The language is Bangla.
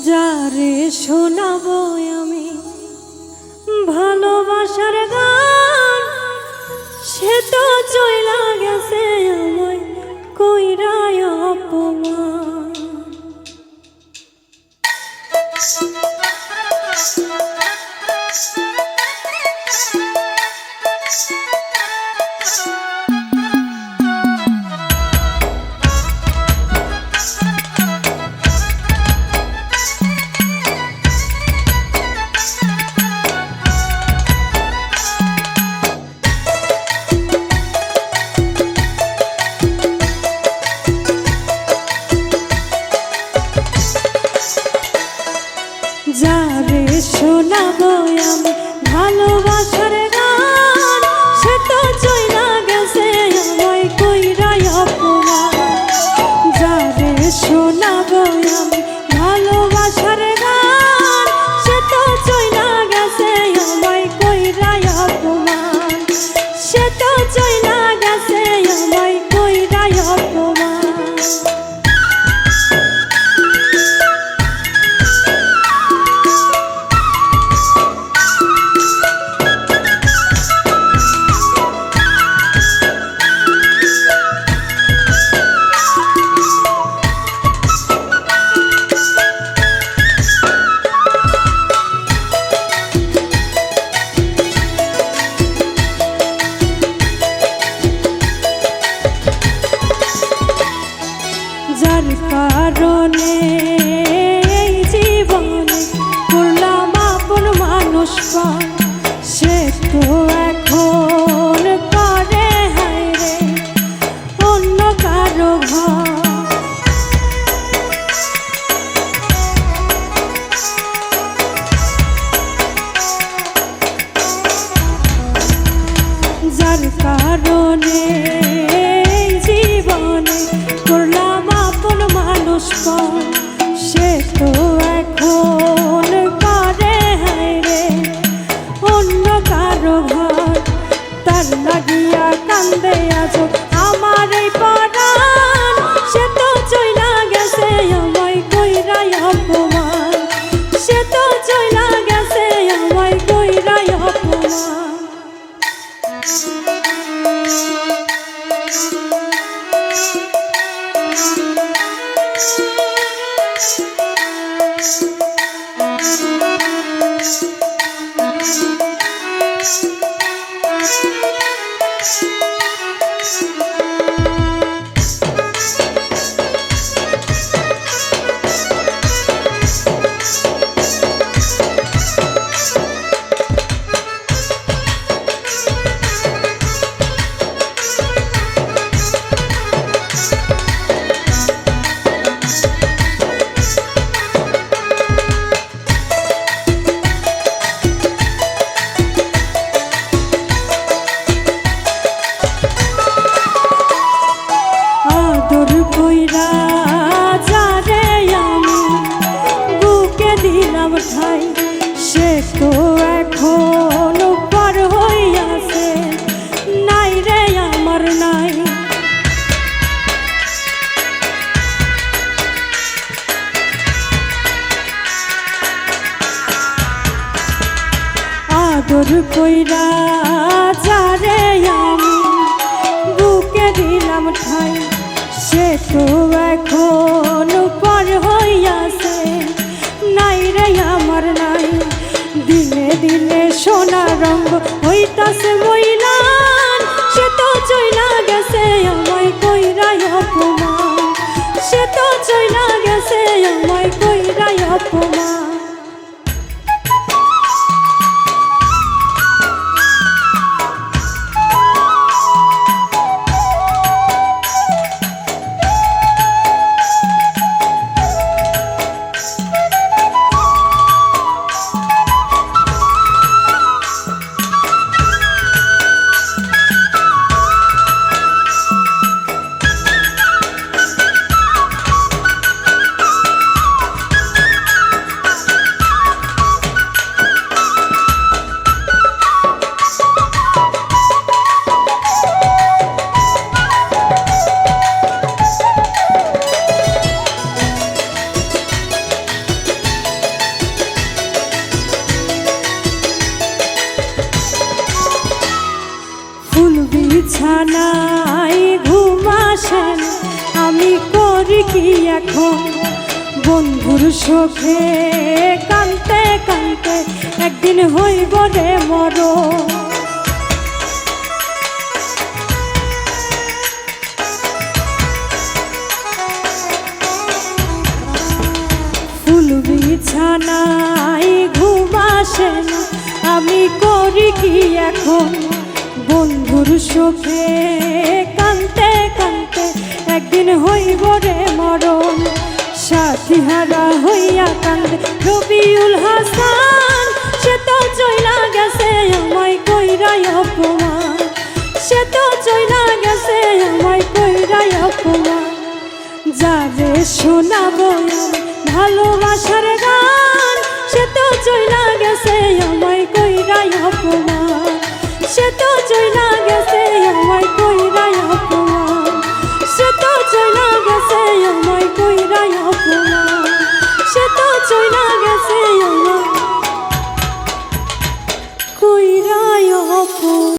যারে শোনাবো আমি ভালোবাসার গান সে তো চইলা গেছে আমায় যারে শোনাবো লাগিয়া কান্দে আজ আদর কইরা আমি। বুকে দিলাম ঠাই, সে তো এখন পর হইয়াছে। নাই রে আমার নাই, দিনে দিনে সোনা রঙ হইতাছে মইলান। সে তো চইলা গেছে আমায় কইরাই অপমান। সে তো চইলা গেছে আমায় কইরাই অপমান। কি এখন? বন্ধুর সুখে কানতে কানতে একদিন হইব রে মরণ। ফুল বিছানায় ঘুম আসে না, আমি করি কি এখন? বন্ধুর সুখে কানতে কানতে একদিন হইব রে মরণ, সাথী হারা হইয়া কান্দে। রবিউল হাসান, সে তো চইলা গেছে আমায় কইরাই অপমান। সে তো চইলা গেছে আমায় কইরাই অপমান। যারে শোনাবো ভালোবাসার গান, সে তো চইলা গেছে আমায় কইরাই অপমান। সে তো চইলা চইলা গেছে আমার। কইরায়